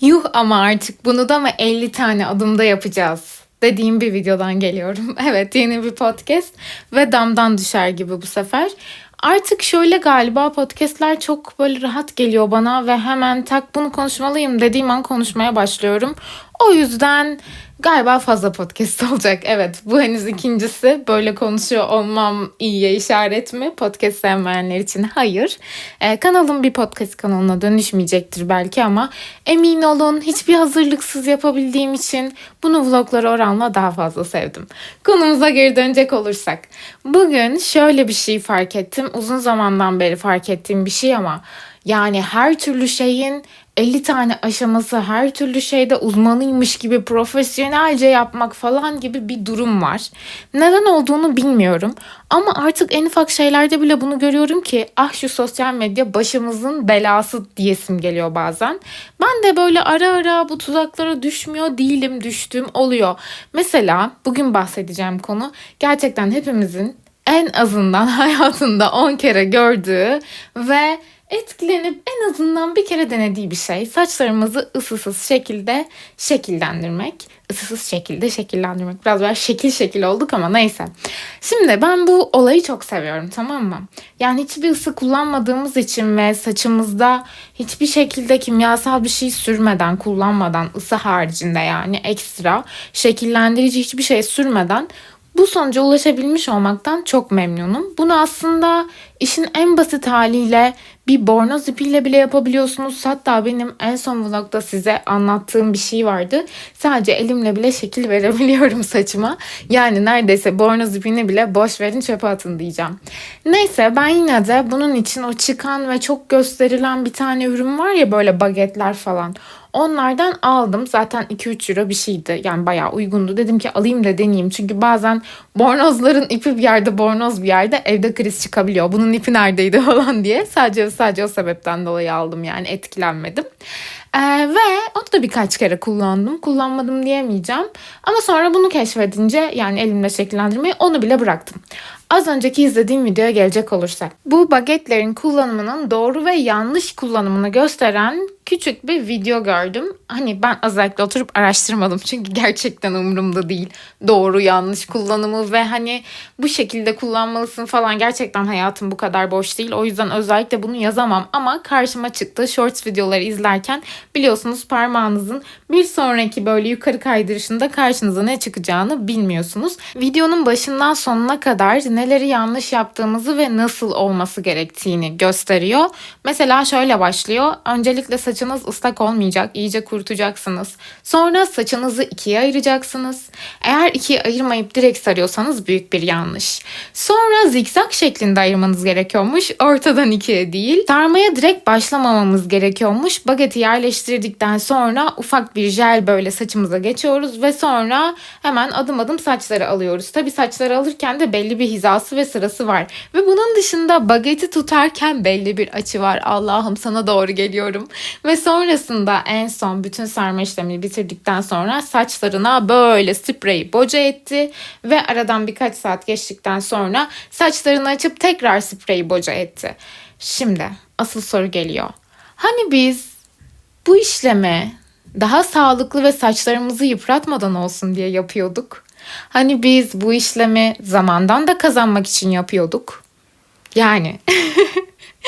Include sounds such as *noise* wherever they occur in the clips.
Yuh ama artık bunu da mı 50 tane adımda yapacağız dediğim bir videodan geliyorum. *laughs* Evet yeni bir podcast ve damdan düşer gibi bu sefer. Artık şöyle galiba podcastler çok böyle rahat geliyor bana ve hemen tak bunu konuşmalıyım dediğim an konuşmaya başlıyorum. O yüzden galiba fazla podcast *laughs* olacak. Evet bu henüz ikincisi. Böyle konuşuyor olmam iyiye işaret mi? Podcast sevmeyenler için hayır. Ee, kanalım bir podcast kanalına dönüşmeyecektir belki ama emin olun hiçbir hazırlıksız yapabildiğim için bunu vloglara oranla daha fazla sevdim. Konumuza geri dönecek olursak. Bugün şöyle bir şey fark ettim. Uzun zamandan beri fark ettiğim bir şey ama yani her türlü şeyin 50 tane aşaması her türlü şeyde uzmanıymış gibi profesyonelce yapmak falan gibi bir durum var. Neden olduğunu bilmiyorum ama artık en ufak şeylerde bile bunu görüyorum ki ah şu sosyal medya başımızın belası diyesim geliyor bazen. Ben de böyle ara ara bu tuzaklara düşmüyor değilim düştüğüm oluyor. Mesela bugün bahsedeceğim konu gerçekten hepimizin en azından *laughs* hayatında 10 kere gördüğü ve etkilenip en azından bir kere denediği bir şey. Saçlarımızı ısısız şekilde şekillendirmek. Isısız şekilde şekillendirmek. Biraz böyle şekil şekil olduk ama neyse. Şimdi ben bu olayı çok seviyorum tamam mı? Yani hiçbir ısı kullanmadığımız için ve saçımızda hiçbir şekilde kimyasal bir şey sürmeden, kullanmadan, ısı haricinde yani ekstra şekillendirici hiçbir şey sürmeden bu sonuca ulaşabilmiş olmaktan çok memnunum. Bunu aslında işin en basit haliyle bir bornoz ipiyle bile yapabiliyorsunuz. Hatta benim en son vlogda size anlattığım bir şey vardı. Sadece elimle bile şekil verebiliyorum *laughs* saçıma. Yani neredeyse bornoz ipini bile boş verin çöpe atın diyeceğim. Neyse ben yine de bunun için o çıkan ve çok gösterilen bir tane ürün var ya böyle bagetler falan. Onlardan aldım. Zaten 2-3 euro bir şeydi. Yani bayağı uygundu. Dedim ki alayım da deneyeyim. Çünkü bazen bornozların ipi bir yerde, bornoz bir yerde evde kriz çıkabiliyor. Bunun ipi neredeydi *laughs* falan diye. Sadece sadece o sebepten dolayı aldım yani etkilenmedim. Ee, ve onu da birkaç kere kullandım. Kullanmadım diyemeyeceğim. Ama sonra bunu keşfedince yani elimle şekillendirmeyi onu bile bıraktım. Az önceki izlediğim videoya gelecek olursak. Bu bagetlerin kullanımının doğru ve yanlış kullanımını gösteren küçük bir video gördüm. Hani ben özellikle oturup araştırmadım çünkü gerçekten umurumda değil doğru yanlış kullanımı ve hani bu şekilde kullanmalısın falan gerçekten hayatım bu kadar boş değil. O yüzden özellikle bunu yazamam ama karşıma çıktı. Shorts videoları izlerken biliyorsunuz parmağınızın bir sonraki böyle yukarı kaydırışında karşınıza ne çıkacağını bilmiyorsunuz. Videonun başından sonuna kadar neleri yanlış yaptığımızı ve nasıl olması gerektiğini gösteriyor. Mesela şöyle başlıyor. Öncelikle saçınız ıslak olmayacak. iyice kurutacaksınız. Sonra saçınızı ikiye ayıracaksınız. Eğer ikiye ayırmayıp direkt sarıyorsanız büyük bir yanlış. Sonra zikzak şeklinde ayırmanız gerekiyormuş. Ortadan ikiye değil. Sarmaya direkt başlamamamız gerekiyormuş. Bageti yerleştirdikten sonra ufak bir jel böyle saçımıza geçiyoruz ve sonra hemen adım adım saçları alıyoruz. Tabi saçları alırken de belli bir hizası ve sırası var. Ve bunun dışında bageti tutarken belli bir açı var. Allah'ım sana doğru geliyorum. Ve sonrasında en son bütün sarma işlemini bitirdikten sonra saçlarına böyle sprey boca etti. Ve aradan birkaç saat geçtikten sonra saçlarını açıp tekrar sprey boca etti. Şimdi asıl soru geliyor. Hani biz bu işlemi daha sağlıklı ve saçlarımızı yıpratmadan olsun diye yapıyorduk. Hani biz bu işlemi zamandan da kazanmak için yapıyorduk. Yani *laughs*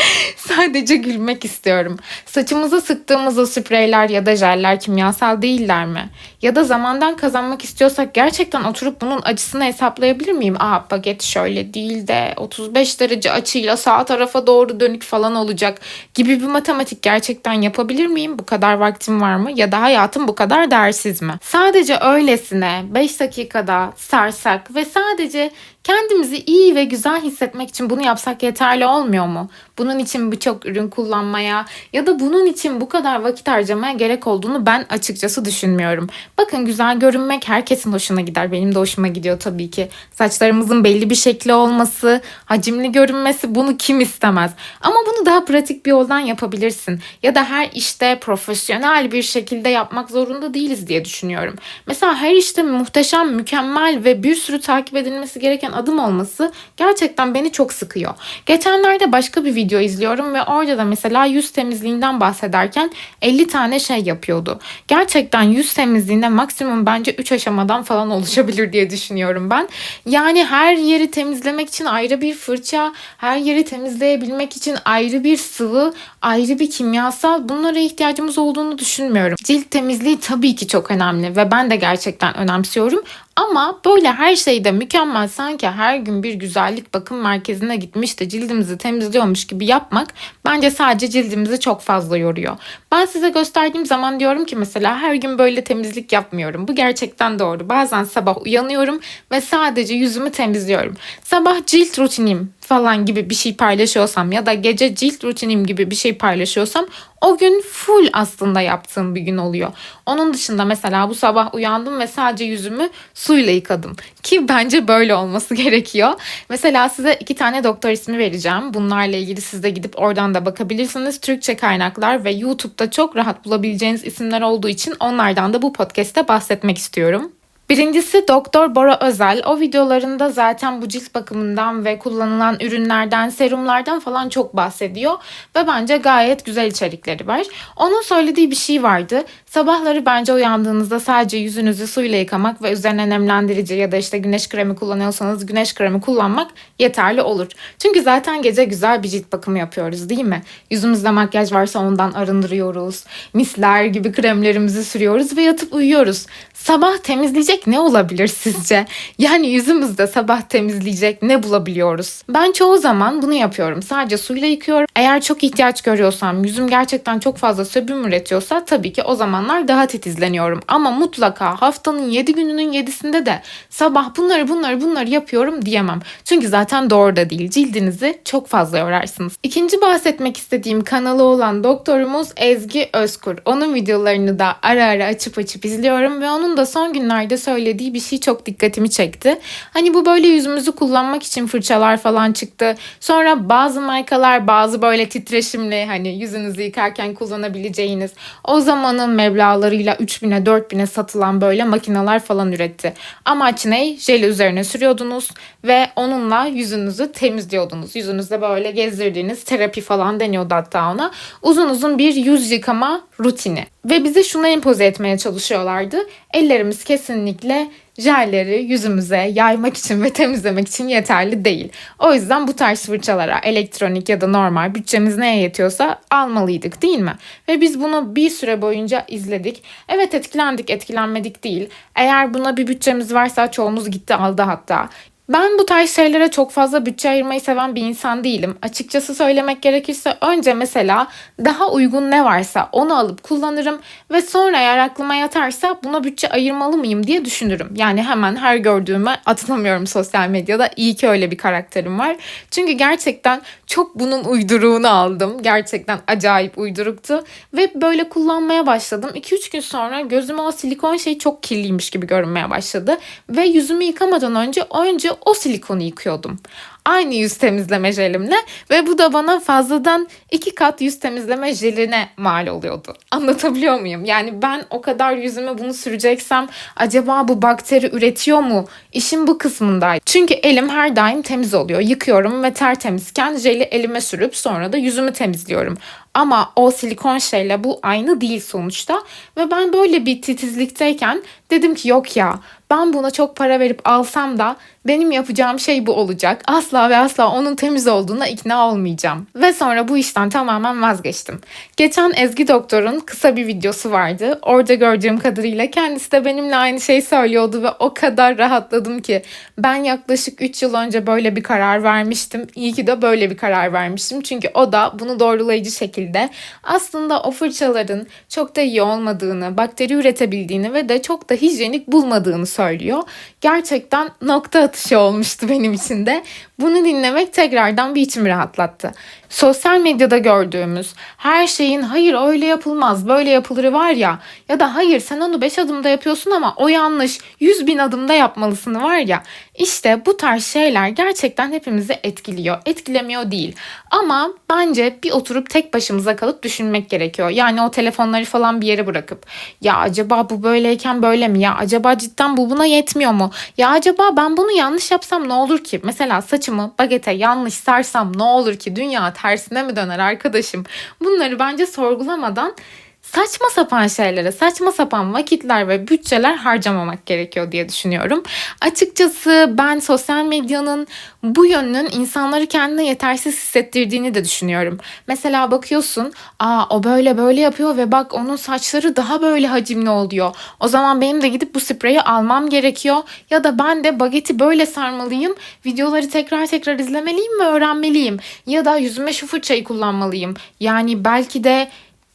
*laughs* Sadece gülmek istiyorum. Saçımıza sıktığımız o spreyler ya da jeller kimyasal değiller mi? Ya da zamandan kazanmak istiyorsak gerçekten oturup bunun açısını hesaplayabilir miyim? Aa baget şöyle değil de 35 derece açıyla sağ tarafa doğru dönük falan olacak gibi bir matematik gerçekten yapabilir miyim? Bu kadar vaktim var mı? Ya da hayatım bu kadar değersiz mi? Sadece öylesine 5 dakikada sarsak ve sadece kendimizi iyi ve güzel hissetmek için bunu yapsak yeterli olmuyor mu? Bunun için birçok ürün kullanmaya ya da bunun için bu kadar vakit harcamaya gerek olduğunu ben açıkçası düşünmüyorum. Bakın güzel görünmek herkesin hoşuna gider. Benim de hoşuma gidiyor tabii ki. Saçlarımızın belli bir şekli olması, hacimli görünmesi bunu kim istemez? Ama bunu daha pratik bir yoldan yapabilirsin. Ya da her işte profesyonel bir şekilde yapmak zorunda değiliz diye düşünüyorum. Mesela her işte muhteşem, mükemmel ve bir sürü takip edilmesi gereken gereken adım olması gerçekten beni çok sıkıyor. Geçenlerde başka bir video izliyorum ve orada da mesela yüz temizliğinden bahsederken 50 tane şey yapıyordu. Gerçekten yüz temizliğinde maksimum bence 3 aşamadan falan *laughs* oluşabilir diye düşünüyorum ben. Yani her yeri temizlemek için ayrı bir fırça, her yeri temizleyebilmek için ayrı bir sıvı, ayrı bir kimyasal bunlara ihtiyacımız olduğunu düşünmüyorum. Cilt temizliği tabii ki çok önemli ve ben de gerçekten önemsiyorum. Ama böyle her şeyde mükemmel sanki her gün bir güzellik bakım merkezine gitmiş de cildimizi temizliyormuş gibi yapmak bence sadece cildimizi çok fazla yoruyor. Ben size gösterdiğim zaman diyorum ki mesela her gün böyle temizlik yapmıyorum. Bu gerçekten doğru. Bazen sabah uyanıyorum ve sadece yüzümü temizliyorum. Sabah cilt rutinim falan gibi bir şey paylaşıyorsam ya da gece cilt rutinim gibi bir şey paylaşıyorsam o gün full aslında yaptığım bir gün oluyor. Onun dışında mesela bu sabah uyandım ve sadece yüzümü suyla yıkadım. Ki bence böyle olması *laughs* gerekiyor. Mesela size iki tane doktor ismi vereceğim. Bunlarla ilgili siz de gidip oradan da bakabilirsiniz. Türkçe kaynaklar ve YouTube'da çok rahat bulabileceğiniz isimler olduğu için onlardan da bu podcast'te bahsetmek istiyorum. Birincisi Doktor Bora Özel. O videolarında zaten bu cilt bakımından ve kullanılan ürünlerden, serumlardan falan çok bahsediyor. Ve bence gayet güzel içerikleri var. Onun söylediği bir şey vardı. Sabahları bence uyandığınızda sadece yüzünüzü suyla yıkamak ve üzerine nemlendirici ya da işte güneş kremi kullanıyorsanız güneş kremi kullanmak yeterli olur. Çünkü zaten gece güzel bir cilt bakımı yapıyoruz değil mi? Yüzümüzde makyaj varsa ondan arındırıyoruz. Misler gibi kremlerimizi sürüyoruz ve yatıp uyuyoruz. Sabah temizleyecek ne olabilir sizce? Yani yüzümüzde sabah temizleyecek ne bulabiliyoruz? Ben çoğu zaman bunu yapıyorum. Sadece suyla yıkıyorum. Eğer çok ihtiyaç görüyorsam, yüzüm gerçekten çok fazla sebum üretiyorsa tabii ki o zamanlar daha titizleniyorum. Ama mutlaka haftanın 7 gününün 7'sinde de sabah bunları bunları bunları yapıyorum diyemem. Çünkü zaten doğru da değil. Cildinizi çok fazla yorarsınız. İkinci bahsetmek istediğim kanalı olan doktorumuz Ezgi Özkur. Onun videolarını da ara ara açıp açıp izliyorum ve onun da son günlerde söylediği bir şey çok dikkatimi çekti. Hani bu böyle yüzümüzü kullanmak için fırçalar falan çıktı. Sonra bazı markalar bazı böyle titreşimli hani yüzünüzü yıkarken kullanabileceğiniz o zamanın meblalarıyla 3000'e 4000'e satılan böyle makineler falan üretti. Amaç ne? Jeli üzerine sürüyordunuz ve onunla yüzünüzü temizliyordunuz. Yüzünüzde böyle gezdirdiğiniz terapi falan deniyordu hatta ona. Uzun uzun bir yüz yıkama rutini. Ve bize şunu empoze etmeye çalışıyorlardı. Ellerimiz kesinlikle jelleri yüzümüze yaymak için ve temizlemek için yeterli değil. O yüzden bu tarz fırçalara elektronik ya da normal bütçemiz neye yetiyorsa almalıydık değil mi? Ve biz bunu bir süre boyunca izledik. Evet etkilendik etkilenmedik değil. Eğer buna bir bütçemiz varsa çoğumuz gitti aldı hatta. Ben bu tarz şeylere çok fazla bütçe ayırmayı seven bir insan değilim. Açıkçası söylemek gerekirse önce mesela daha uygun ne varsa onu alıp kullanırım ve sonra eğer aklıma yatarsa buna bütçe ayırmalı mıyım diye düşünürüm. Yani hemen her gördüğüme atlamıyorum sosyal medyada. İyi ki öyle bir karakterim var. Çünkü gerçekten çok bunun uyduruğunu aldım. Gerçekten acayip uyduruktu. Ve böyle kullanmaya başladım. 2-3 gün sonra gözüme o silikon şey çok kirliymiş gibi görünmeye başladı. Ve yüzümü yıkamadan önce önce o silikonu yıkıyordum aynı yüz temizleme jelimle ve bu da bana fazladan iki kat yüz temizleme jeline mal oluyordu. Anlatabiliyor muyum? Yani ben o kadar yüzüme bunu süreceksem acaba bu bakteri üretiyor mu? İşin bu kısmındaydı. Çünkü elim her daim temiz oluyor. Yıkıyorum ve tertemizken jeli elime sürüp sonra da yüzümü temizliyorum. Ama o silikon şeyle bu aynı değil sonuçta. Ve ben böyle bir titizlikteyken dedim ki yok ya ben buna çok para verip alsam da benim yapacağım şey bu olacak. Asla ve asla onun temiz olduğuna ikna olmayacağım. Ve sonra bu işten tamamen vazgeçtim. Geçen Ezgi Doktor'un kısa bir videosu vardı. Orada gördüğüm kadarıyla kendisi de benimle aynı şeyi söylüyordu ve o kadar rahatladım ki ben yaklaşık 3 yıl önce böyle bir karar vermiştim. İyi ki de böyle bir karar vermiştim. Çünkü o da bunu doğrulayıcı şekilde aslında o fırçaların çok da iyi olmadığını, bakteri üretebildiğini ve de çok da hijyenik bulmadığını söylüyor. Gerçekten nokta atışı olmuştu benim için de. Bunu dinlemek tekrardan bir içimi rahatlattı. Sosyal medyada gördüğümüz her şeyin hayır öyle yapılmaz böyle yapılırı var ya ya da hayır sen onu 5 adımda yapıyorsun ama o yanlış 100 bin adımda yapmalısın var ya işte bu tarz şeyler gerçekten hepimizi etkiliyor. Etkilemiyor değil ama bence bir oturup tek başımıza kalıp düşünmek gerekiyor. Yani o telefonları falan bir yere bırakıp ya acaba bu böyleyken böyle mi ya acaba cidden bu buna yetmiyor mu? Ya acaba ben bunu yanlış yapsam ne olur ki? Mesela saçımı bagete yanlış sarsam ne olur ki? Dünya tersine mi döner arkadaşım? Bunları bence sorgulamadan saçma sapan şeylere, saçma sapan vakitler ve bütçeler harcamamak gerekiyor diye düşünüyorum. Açıkçası ben sosyal medyanın bu yönünün insanları kendine yetersiz hissettirdiğini de düşünüyorum. Mesela bakıyorsun, aa o böyle böyle yapıyor ve bak onun saçları daha böyle hacimli oluyor. O zaman benim de gidip bu spreyi almam gerekiyor. Ya da ben de bageti böyle sarmalıyım. Videoları tekrar tekrar izlemeliyim ve öğrenmeliyim. Ya da yüzüme şu fırçayı kullanmalıyım. Yani belki de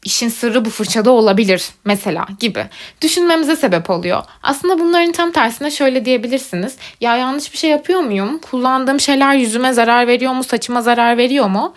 işin sırrı bu fırçada olabilir mesela gibi düşünmemize sebep oluyor. Aslında bunların tam tersine şöyle diyebilirsiniz. Ya yanlış bir şey yapıyor muyum? Kullandığım şeyler yüzüme zarar veriyor mu? Saçıma zarar veriyor mu?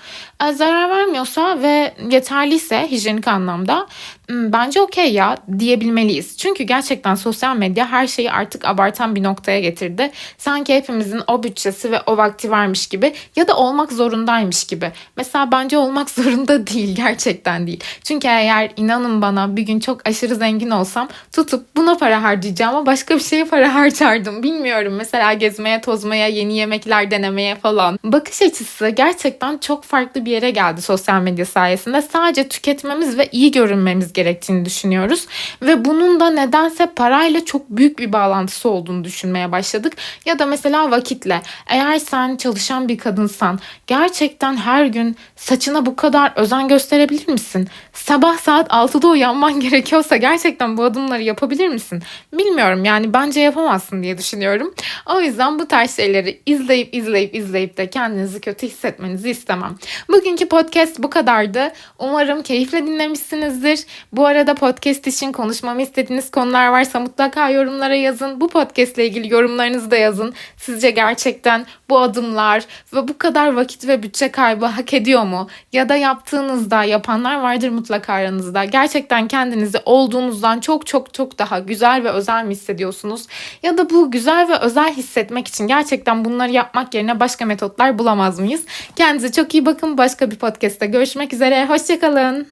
E, zarar vermiyorsa ve yeterliyse hijyenik anlamda bence okey ya diyebilmeliyiz. Çünkü gerçekten sosyal medya her şeyi artık abartan bir noktaya getirdi. Sanki hepimizin o bütçesi ve o vakti varmış gibi ya da olmak zorundaymış gibi. Mesela bence olmak *laughs* zorunda değil gerçekten değil. Çünkü eğer inanın bana bir gün çok aşırı zengin olsam tutup buna para harcayacağıma başka bir şeye para *laughs* harcardım. Bilmiyorum mesela gezmeye, tozmaya, yeni yemekler denemeye falan. Bakış açısı gerçekten çok farklı bir yere geldi sosyal medya sayesinde. Sadece tüketmemiz ve iyi görünmemiz gerektiğini düşünüyoruz. Ve bunun da nedense parayla çok büyük bir bağlantısı olduğunu düşünmeye başladık. Ya da mesela vakitle. Eğer sen çalışan bir kadınsan gerçekten her gün saçına bu kadar özen gösterebilir misin? Sabah saat 6'da uyanman *laughs* gerekiyorsa gerçekten bu adımları yapabilir misin? Bilmiyorum yani bence yapamazsın diye düşünüyorum. O yüzden bu tarz şeyleri izleyip izleyip izleyip de kendinizi kötü hissetmenizi istemem. Bugünkü podcast bu kadardı. Umarım keyifle dinlemişsinizdir. Bu arada podcast için konuşmamı istediğiniz konular varsa mutlaka yorumlara yazın. Bu podcast ile ilgili yorumlarınızı da yazın. Sizce gerçekten bu adımlar ve bu kadar vakit ve bütçe kaybı hak ediyor mu? Ya da yaptığınızda yapanlar vardır mutlaka aranızda. Gerçekten kendinizi olduğunuzdan çok çok çok daha güzel ve özel mi hissediyorsunuz? Ya da bu güzel ve özel hissetmek için gerçekten bunları yapmak yerine başka metotlar bulamaz mıyız? Kendinize çok iyi bakın. Başka bir podcast'te görüşmek üzere. Hoşçakalın.